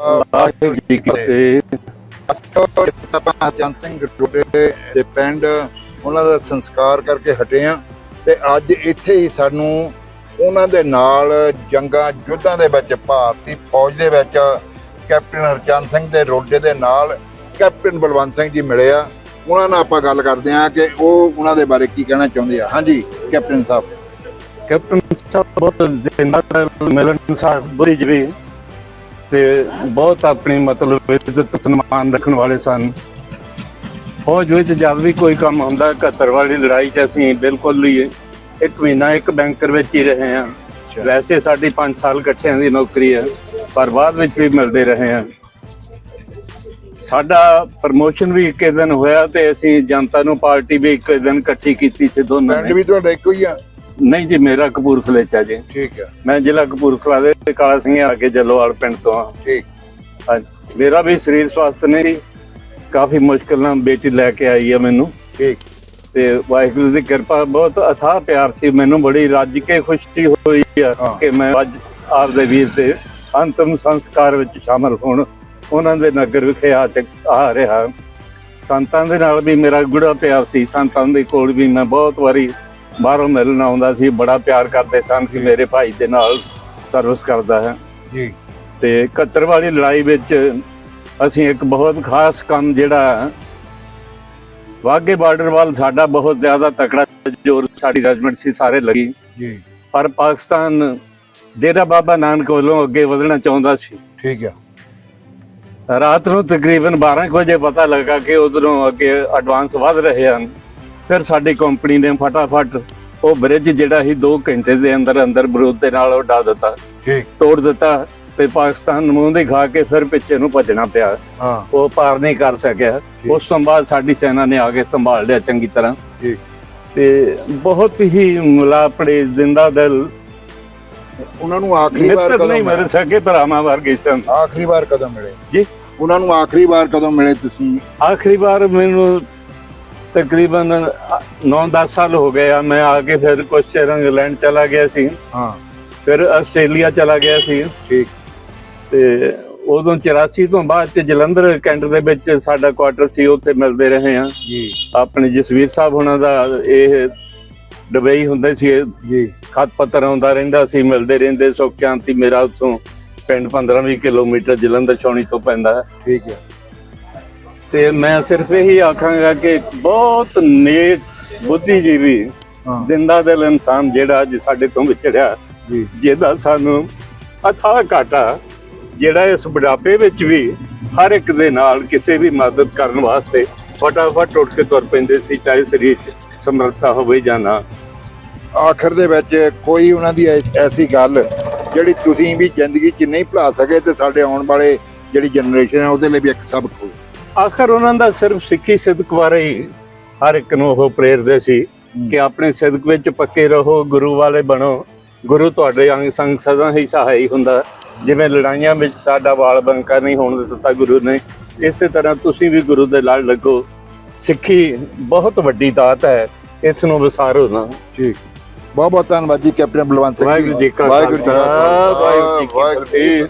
ਵਾਹਿਗੁਰੂ ਜੀ ਕੀ ਫਤਿਹ। ਆਪਾਂ ਜੰਤ ਸਿੰਘ ਡੋਡੇ ਦੇ ਪਿੰਡ ਉਹਨਾਂ ਦਾ ਸੰਸਕਾਰ ਕਰਕੇ ਹਟੇ ਆ ਤੇ ਅੱਜ ਇੱਥੇ ਹੀ ਸਾਨੂੰ ਉਹਨਾਂ ਦੇ ਨਾਲ ਜੰਗਾਂ ਯੁੱਧਾਂ ਦੇ ਵਿੱਚ ਭਾਰਤੀ ਫੌਜ ਦੇ ਵਿੱਚ ਕੈਪਟਨ ਹਰਚੰਦ ਸਿੰਘ ਦੇ ਰੋਡੇ ਦੇ ਨਾਲ ਕੈਪਟਨ ਬਲਵੰਤ ਸਿੰਘ ਜੀ ਮਿਲੇ ਆ। ਉਹਨਾਂ ਨਾਲ ਆਪਾਂ ਗੱਲ ਕਰਦੇ ਆ ਕਿ ਉਹ ਉਹਨਾਂ ਦੇ ਬਾਰੇ ਕੀ ਕਹਿਣਾ ਚਾਹੁੰਦੇ ਆ। ਹਾਂਜੀ ਕੈਪਟਨ ਸਾਹਿਬ। ਕੈਪਟਨ ਸਾਹਿਬ ਬਹੁਤ ਜ਼ਿੰਦਾ ਮਿਲਣਸਾਰ ਬੁੱਧੀਜੀਵੀ ਤੇ ਬਹੁਤ ਆਪਣੀ ਮਤਲਬ ਇੱਜ਼ਤ ਸਨਮਾਨ ਰੱਖਣ ਵਾਲੇ ਸਨ। ਫੌਜ ਵਿੱਚ ਜਦ ਵੀ ਕੋਈ ਕੰਮ ਹੁੰਦਾ 71 ਵਾਲੀ ਲੜਾਈ 'ਚ ਅਸੀਂ ਬਿਲਕੁਲ ਹੀ ਇੱਕ ਮਹੀਨਾ ਇੱਕ ਬੈਂਕਰ ਵਿੱਚ ਹੀ ਰਹੇ ਹਾਂ। ਵੈਸੇ ਸਾਡੀ 5 ਸਾਲ ਇਕੱਠਿਆਂ ਦੀ ਨੌਕਰੀ ਹੈ ਪਰ ਬਾਅਦ ਵਿੱਚ ਵੀ ਮਿਲਦੇ ਰਹੇ ਹਾਂ। ਸਾਡਾ ਪ੍ਰਮੋਸ਼ਨ ਵੀ ਇੱਕੇ ਦਿਨ ਹੋਇਆ ਤੇ ਅਸੀਂ ਜਨਤਾ ਨੂੰ ਪਾਰਟੀ ਵੀ ਇੱਕੇ ਦਿਨ ਇਕੱਠੀ ਕੀਤੀ ਸੀ ਦੋਨਾਂ ਪਿੰਡ ਨੇ। ਵੀ ਤੁਹਾਡਾ ਇੱਕੋ ਹੀ ਆ? ਨਹੀਂ ਜੀ ਮੇਰਾ ਕਪੂਰਥਲੇ ਚ ਆ ਜੀ। ਠੀਕ ਆ। ਮੈਂ ਜ਼ਿਲ੍ਹਾ ਕਪੂਰਥਲਾ ਦੇ ਕਾਲਾ ਸਿੰਘ ਆ ਕੇ ਜਲੋਵਾਲ ਪਿੰਡ ਤੋਂ ਆ। ਠੀਕ। ਹਾਂਜੀ। ਮੇਰਾ ਵੀ ਸਰੀਰ ਸਵਾਸਥ ਨਹੀਂ ਕਾਫੀ ਮੁਸ਼ਕਲ ਨਾਲ ਬੇਟੀ ਲੈ ਕੇ ਆਈ ਆ ਮੈਨੂੰ। ਠੀਕ। ਤੇ ਵਾਹਿਗੁਰੂ ਦੀ ਕਿਰਪਾ ਬਹੁਤ ਅਥਾਹ ਪਿਆਰ ਸੀ ਮੈਨੂੰ ਬੜੀ ਰੱਜ ਕੇ ਖੁਸ਼ੀ ਹੋਈ ਆ ਹਾਂ। ਕਿ ਮੈਂ ਅੱਜ ਆਪਦੇ ਵੀਰ ਦੇ ਅੰਤਮ ਸੰਸਕਾਰ ਵਿੱਚ ਸ਼ਾਮਲ ਹੋਣ ਉਹਨਾਂ ਦੇ ਨਗਰ ਵਿਖੇ ਆ ਆ ਰਿਹਾ। ਸੰਤਾਂ ਦੇ ਨਾਲ ਵੀ ਮੇਰਾ ਗੁੜਾ ਪਿਆਰ ਸੀ। ਸੰਤਾਂ ਦੇ ਕੋਲ ਵੀ ਮੈਂ ਬਹੁਤ ਵਾਰੀ ਬਾਹਰੋਂ ਮਿਲਣ ਆਉਂਦਾ ਸੀ ਬੜਾ ਪਿਆਰ ਕਰਦੇ ਸਨ ਕਿ ਮੇਰੇ ਭਾਈ ਦੇ ਨਾਲ ਸਰਵਿਸ ਕਰਦਾ ਹੈ। ਜੀ। ਤੇ 71 ਵਾਲੀ ਲੜਾਈ ਵਿੱਚ ਅਸੀਂ ਇੱਕ ਬਹੁਤ ਖਾਸ ਕੰਮ ਜਿਹੜਾ ਵਾਗੇ ਬਾਰਡਰ ਵੱਲ ਸਾਡਾ ਬਹੁਤ ਜ਼ਿਆਦਾ ਤਕੜਾ ਜੋਰ ਸਾਡੀ ਰੈਜੀਮੈਂਟ ਸੀ ਸਾਰੇ ਲੱਗੀ। ਜੀ। ਪਰ ਪਾਕਿਸਤਾਨ ਡੇਰਾ ਬਾਬਾ ਨਾਨਕ ਵੱਲੋਂ ਅੱਗੇ ਵਧਣਾ ਚਾਹੁੰਦਾ ਸੀ। ਠੀਕ ਆ। ਰਾਤ ਨੂੰ ਤਕਰੀਬਨ 12 ਕੁ ਵਜੇ ਪਤਾ ਲੱਗਾ ਕਿ ਉਧਰੋਂ ਅੱਗੇ ਐਡਵਾਂਸ ਵਧ ਰਹੇ ਹਨ। ਫਿਰ ਸਾਡੀ ਕੰਪਨੀ ਨੇ ਫਟਾਫਟ ਉਹ ਬ੍ਰਿਜ ਜਿਹੜਾ ਸੀ 2 ਘੰਟੇ ਦੇ ਅੰਦਰ ਅੰਦਰ ਬਰੂਦ ਦੇ ਨਾਲ ਉਡਾ ਦਿੱਤਾ। ਠੀਕ। ਤੋੜ ਦਿੱਤਾ ਤੇ ਪਾਕਿਸਤਾਨ ਨੂੰ ਮੂੰਹ ਦਿਖਾ ਕੇ ਫਿਰ ਪਿੱਛੇ ਨੂੰ ਭੱਜਣਾ ਪਿਆ। ਹਾਂ। ਉਹ ਪਾਰ ਨਹੀਂ ਕਰ ਸਕਿਆ। ਉਸ ਤੋਂ ਬਾਅਦ ਸਾਡੀ ਸੈਨਾ ਨੇ ਆ ਕੇ ਸੰਭਾਲ ਲਿਆ ਚੰਗੀ ਤਰ੍ਹਾਂ। ਤੇ ਬਹੁਤ ਹੀ ਮੁਲਾਪੜੇ ਜ਼ਿੰਦਾ ਦਿਲ। ਉਹਨਾਂ ਨੂੰ ਆਖਰੀ ਵਾਰ ਕਦੋਂ ਨਹੀਂ ਮਿਲੇ ਸਕੇ ਭਰਾਵਾਂ ਵਰਗੇ ਸਨ। ਆਖਰੀ ਵਾਰ ਕਦੋਂ ਮਿਲੇ? ਜੀ। ਉਹਨਾਂ ਨੂੰ ਆਖਰੀ ਵਾਰ ਕਦੋਂ ਮਿਲੇ ਤੁਸੀਂ? ਆਖਰੀ ਵਾਰ ਮੈਨੂੰ ਤਕਰੀਬਨ 9-10 ਸਾਲ ਹੋ ਗਏ ਆ ਮੈਂ ਆ ਕੇ ਫਿਰ ਕੁਝ ਚਿਰ ਇੰਗਲੈਂਡ ਚਲਾ ਗਿਆ ਸੀ। ਹਾਂ। ਫਿਰ ਆਸਟ੍ਰੇਲੀਆ ਚਲਾ ਗਿਆ ਸੀ। ਠੀਕ। ਤੇ ਉਦੋਂ 84 ਤੋਂ ਬਾਅਦ ਚ ਜਲੰਧਰ ਕੈਂਟ ਦੇ ਵਿੱਚ ਸਾਡਾ ਕੁਆਟਰ ਸੀ ਉੱਥੇ ਮਿਲਦੇ ਰਹੇ ਆ। ਜੀ। ਆਪਣੇ ਜਸਵੀਰ ਸਾਹਿਬ ਉਹਨਾਂ ਦਾ ਇਹ ਡਬਈ ਹੁੰਦੇ ਸੀ ਜੀ। ਖਤ ਪੱਤਰ ਆਉਂਦਾ ਰਹਿੰਦਾ ਸੀ ਮਿਲਦੇ ਰਹਿੰਦੇ ਸੁੱਖ ਸ਼ਾਂਤੀ ਮੇਰਾ ਉੱਥੋਂ ਪਿੰਡ 15-20 ਕਿਲੋਮੀਟਰ ਜਲੰਧਰ ਛਾਉਣੀ ਤੋਂ ਪੈਂਦਾ। ਠੀਕ ਹੈ। ਤੇ ਮੈਂ ਸਿਰਫ ਇਹੀ ਆਖਾਂਗਾ ਕਿ ਬਹੁਤ ਨੇਕ ਬੁੱਧੀਜੀਵੀ ਹਾਂ। ਜ਼ਿੰਦਾ ਦਿਲ ਇਨਸਾਨ ਜਿਹੜਾ ਅੱਜ ਸਾਡੇ ਤੋਂ ਵਿਛੜਿਆ ਜੀ। ਜਿਹਦਾ ਸਾਨੂੰ ਅਥਾਹ ਘਾਟਾ ਜਿਹੜਾ ਇਸ ਬੁਢਾਪੇ ਵਿੱਚ ਵੀ ਹਰ ਇੱਕ ਦੇ ਨਾਲ ਕਿਸੇ ਵੀ ਮਦਦ ਕਰਨ ਵਾਸਤੇ ਫਟਾਫਟ ਉੱਠ ਕੇ ਤੁਰ ਪੈਂਦੇ ਸੀ ਚਾਹੇ ਸਰੀਰ 'ਚ ਸਮਰੱਥਾ ਹੋਵੇ ਜਾਂ ਨਾ। ਆਖਰ ਦੇ ਵਿੱਚ ਕੋਈ ਉਹਨਾਂ ਦੀ ਐਸ- ਗੱਲ ਜਿਹੜੀ ਤੁਸੀਂ ਵੀ ਜ਼ਿੰਦਗੀ 'ਚ ਨਹੀਂ ਭੁਲਾ ਸਕੇ ਤੇ ਸਾਡੇ ਆਉਣ ਵਾਲੇ ਜਿਹੜੀ ਜਨਰੇਸ਼ਨ ਹੈ ਉਹਦੇ ਲਈ ਵੀ ਇੱਕ ਸਬਕ ਹੋ ਆਖਰ ਉਹਨਾਂ ਦਾ ਸਿਰਫ ਸਿੱਖੀ ਸਿਦਕ ਬਾਰੇ ਹੀ ਹਰ ਇੱਕ ਨੂੰ ਉਹ ਪ੍ਰੇਰਦੇ ਸੀ ਕਿ ਆਪਣੇ ਸਿਦਕ ਵਿੱਚ ਪੱਕੇ ਰਹੋ ਗੁਰੂ ਵਾਲੇ ਬਣੋ। ਗੁਰੂ ਤੁਹਾਡੇ ਅੰਗ ਸੰਗ ਸਦਾ ਹੀ ਸਹਾਈ ਹੁੰਦਾ। ਜਿਵੇਂ ਲੜਾਈਆਂ ਵਿੱਚ ਸਾਡਾ ਵਾਲ ਬੰਕਾ ਨਹੀਂ ਹੋਣ ਦਿੱਤਾ ਗੁਰੂ ਨੇ ਇਸੇ ਤਰ੍ਹਾਂ ਤੁਸੀਂ ਵੀ ਗੁਰੂ ਦੇ ਲੜ ਲੱਗੋ। ਸਿੱਖੀ ਬਹੁਤ ਵੱਡੀ ਦਾਤ ਹੈ ਇਸ ਨੂੰ ਵਿਸਾਰੋ ਨਾ। ਠੀਕ ਬਹੁਤ ਬਹੁਤ ਧੰਨਵਾਦ ਜੀ ਕੈਪਟਨ ਬਲਵੰਤ ਸਿੰਘ ਵਾਹਿਗੁਰੂ ਜੀ ਕਾ ਵਾਹਿਗੁਰੂ ਜੀ ਕਾ ਖਾਲਸਾ, ਵਾਹਿਗੁਰੂ ਜੀ ਕੀ। ਫਤਿਹ।